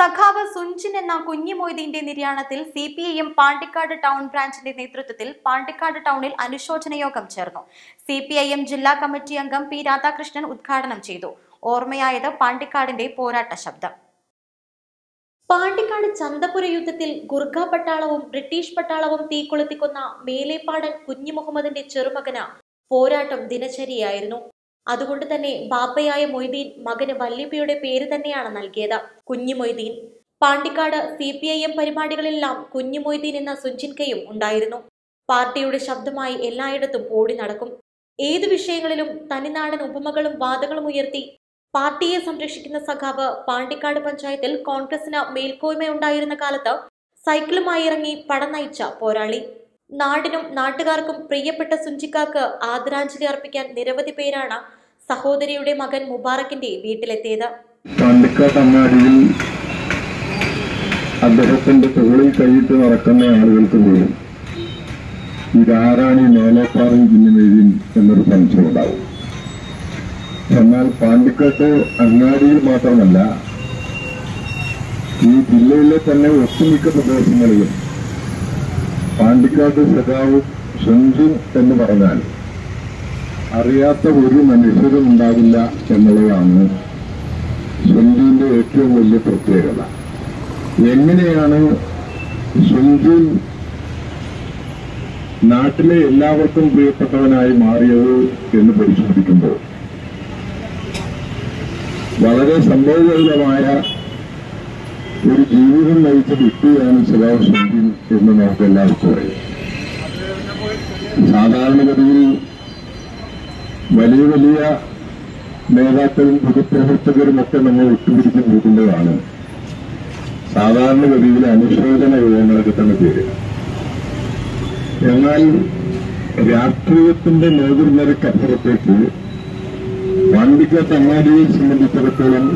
സഖാവ് സുഞ്ചിൻ എന്ന കുഞ്ഞി മൊയ്തീന്റെ നിര്യാണത്തിൽ C P I M Pandikkad town ബ്രാഞ്ചിന്റെ നേതൃത്വത്തിൽ പാണ്ടിക്കാട് ടൗണിൽ അനുശോചന യോഗം ചേർന്നു. സി പി ഐ എം ജില്ലാ കമ്മിറ്റി അംഗം പി രാധാകൃഷ്ണൻ ഉദ്ഘാടനം ചെയ്തു. ഓർമ്മയായത് പാണ്ടിക്കാടിന്റെ പോരാട്ട ശബ്ദം. പാണ്ടിക്കാട് ചന്തപുര യുദ്ധത്തിൽ ഗുർഖ പട്ടാളവും ബ്രിട്ടീഷ് പട്ടാളവും തീകൊളുത്തിക്കൊന്ന മേലേപ്പാടൻ കുഞ്ഞിമുഹമ്മദിന്റെ ചെറുമകന് പോരാട്ടം ദിനചര്യയായിരുന്നു. അതുകൊണ്ട് തന്നെ ബാപ്പയായ മൊയ്തീൻ മകന് വല്യപ്പയുടെ പേര് തന്നെയാണ് നൽകിയത്. Kunhu Moideen. Pandikkad C P I M പരിപാടികളിലെല്ലാം Kunhu Moideen എന്ന സുഞ്ചിൻകയും ഉണ്ടായിരുന്നു. പാർട്ടിയുടെ ശബ്ദമായി എല്ലായിടത്തും ഓടി നടക്കും. ഏതു വിഷയങ്ങളിലും തനിനാടൻ ഉപമകളും വാദങ്ങളും ഉയർത്തി പാർട്ടിയെ സംരക്ഷിക്കുന്ന സഖാവ് പാണ്ടിക്കാട് പഞ്ചായത്തിൽ കോൺഗ്രസിന് മേൽക്കോയ്മയുണ്ടായിരുന്ന കാലത്ത് സൈക്കിളുമായി ഇറങ്ങി പടം നയിച്ച പോരാളി. നാടിനും നാട്ടുകാർക്കും പ്രിയപ്പെട്ട സുഞ്ചിക്കാർക്ക് ആദരാഞ്ജലി അർപ്പിക്കാൻ നിരവധി പേരാണ് സഹോദരിയുടെ മകൻ മുബാറക്കിന്റെ വീട്ടിലെത്തിയത്. അദ്ദേഹത്തിന്റെ തോളിൽ കൈയിട്ട് നടക്കുന്ന ആളുകൾക്ക് പോലും ഇതാരാണ് ഈ മേലേപ്പാറും കുഞ്ഞുമേരിയും എന്നൊരു സംശയം ഉണ്ടാവും. എന്നാൽ പാണ്ടിക്കാട്ട് അങ്ങാടിയിൽ മാത്രമല്ല ഈ ജില്ലയിലെ തന്നെ ഒട്ടുമിക്ക പ്രദേശങ്ങളിലും പാണ്ടിക്കാട്ട് സഖാവ് ഷെഞ്ചിൻ എന്ന് പറഞ്ഞാൽ അറിയാത്ത ഒരു മനുഷ്യരും ഉണ്ടാവില്ല എന്നുള്ളതാണ് ഷെഞ്ചിന്റെ ഏറ്റവും വലിയ പ്രത്യേകത. എങ്ങനെയാണ് സുഞ്ചു നാട്ടിലെ എല്ലാവർക്കും പ്രിയപ്പെട്ടവനായി മാറിയത് എന്ന് പരിശോധിക്കുമ്പോൾ വളരെ സംഭവബഹുലമായ ഒരു ജീവിതം നയിച്ച വ്യക്തിയാണ് ശിലാവ് സുഞ്ചിൻ എന്ന് നമുക്ക് എല്ലാവർക്കും അറിയാം. സാധാരണഗതിയിൽ വലിയ വലിയ നേതാക്കളും പൊതുപ്രവർത്തകരും ഒക്കെ നമ്മൾ ഒത്തുപിടിച്ച് നിൽക്കുന്നതാണ് സാധാരണഗതിയിൽ അനുശോചന യോഗങ്ങളൊക്കെ തന്നെ പേര് എന്നാൽ രാഷ്ട്രീയത്തിന്റെ നേതൃനിരക്കപ്പുറത്തേക്ക് പാണ്ടിക്കാട് അങ്ങാടിയെ സംബന്ധിച്ചിടത്തോളം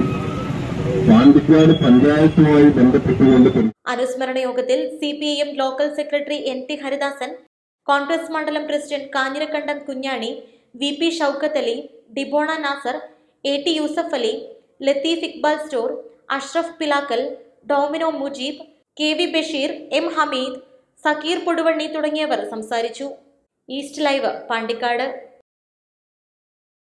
അനുസ്മരണ യോഗത്തിൽ C P I M local secretary N T Haridasan Congress മണ്ഡലം president Kanhirakkandam Kunhani V P Shaukath Ali ഡിബോണ Nasar A T Yusuf Ali Latheef Iqbal store Ashraf Pilakkal Domino Mujeeb K V Basheer M Hameed Sakkeer Poduvanni തുടങ്ങിയവർ സംസാരിച്ചു. East live Pandikkad.